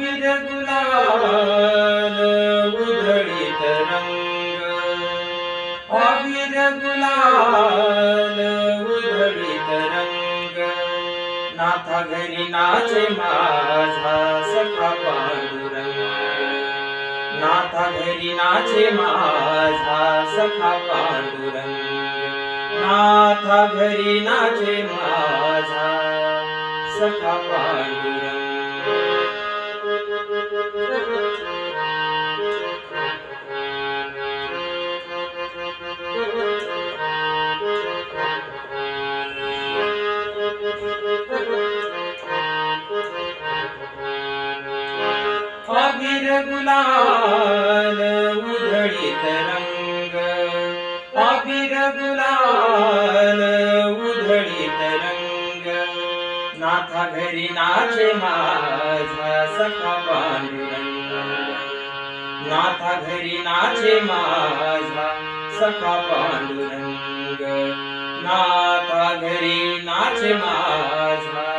विविध गुलाल उधळीत रंग. अविध गुलाल उधळीत रंग. नाथा घरी नाचे माझा सखा पांडुरंग नाथा घरी नाचे माझा सखा पांडुरंग नाथा घरी नाचे माझा सखा पांडुरंग अबीर गुलाल उधळीत रंग. अबीर गुलाल उधळीत रंग. नाथा घरी नाचे माझा सखा पांडुरंग. नाथा घरी नाचे माझा सखा पांडुरंग. नाथा घरी नाचे माझा